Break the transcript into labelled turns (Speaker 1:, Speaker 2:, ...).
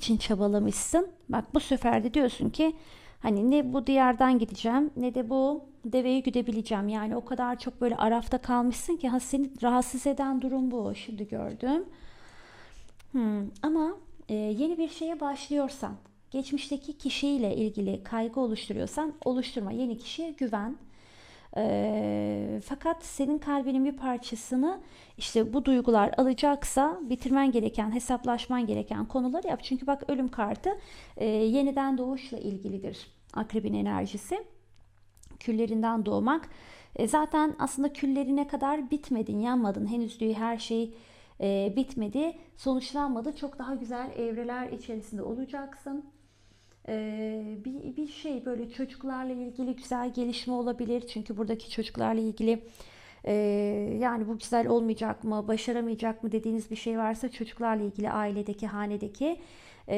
Speaker 1: için çabalamışsın. Bak bu sefer de diyorsun ki hani ne bu diyardan gideceğim ne de bu deveyi güdebileceğim. Yani o kadar çok böyle arafta kalmışsın ki ha seni rahatsız eden durum bu. Şimdi gördüm. Hmm, ama e, yeni bir şeye başlıyorsan, geçmişteki kişiyle ilgili kaygı oluşturuyorsan oluşturma. Yeni kişiye güven. E, fakat senin kalbinin bir parçasını işte bu duygular alacaksa bitirmen gereken, hesaplaşman gereken konuları yap. Çünkü bak ölüm kartı e, yeniden doğuşla ilgilidir akrebin enerjisi küllerinden doğmak. E, zaten aslında küllerine kadar bitmedin, yanmadın. Henüz diyor her şey e, bitmedi, sonuçlanmadı. Çok daha güzel evreler içerisinde olacaksın. E, şey böyle çocuklarla ilgili güzel gelişme olabilir. Çünkü buradaki çocuklarla ilgili e, yani bu güzel olmayacak mı, başaramayacak mı dediğiniz bir şey varsa çocuklarla ilgili ailedeki, hanedeki